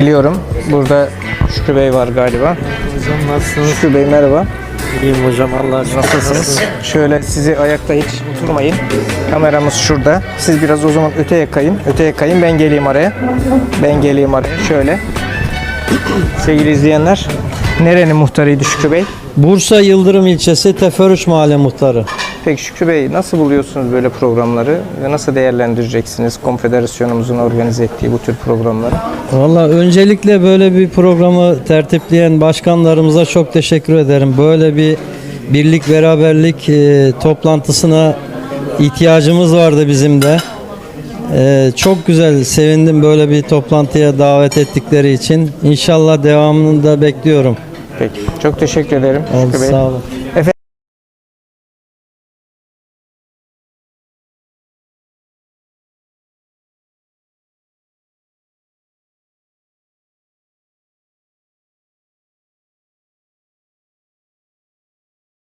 Biliyorum. Burada Şükrü Bey var galiba. Hocam nasılsınız? Şükrü Bey merhaba. İyiyim hocam Allah aşkına. Nasılsınız? Şöyle sizi ayakta hiç oturmayın. Kameramız şurada. Siz biraz o zaman öteye kayın. Öteye kayın. Ben geleyim araya. Ben geleyim araya. Şöyle. Sevgili izleyenler. Nerenin muhtarıydı Şükrü Bey? Bursa Yıldırım ilçesi Teferruş Mahalle Muhtarı. Peki Şükrü Bey nasıl buluyorsunuz böyle programları ve nasıl değerlendireceksiniz konfederasyonumuzun organize ettiği bu tür programları? Valla öncelikle böyle bir programı tertipleyen başkanlarımıza çok teşekkür ederim. Böyle bir birlik beraberlik e, toplantısına ihtiyacımız vardı bizim de. E, çok güzel sevindim böyle bir toplantıya davet ettikleri için. İnşallah devamını da bekliyorum. Peki. Çok teşekkür ederim Oldu, Şükrü Bey. sağ olun. Efendim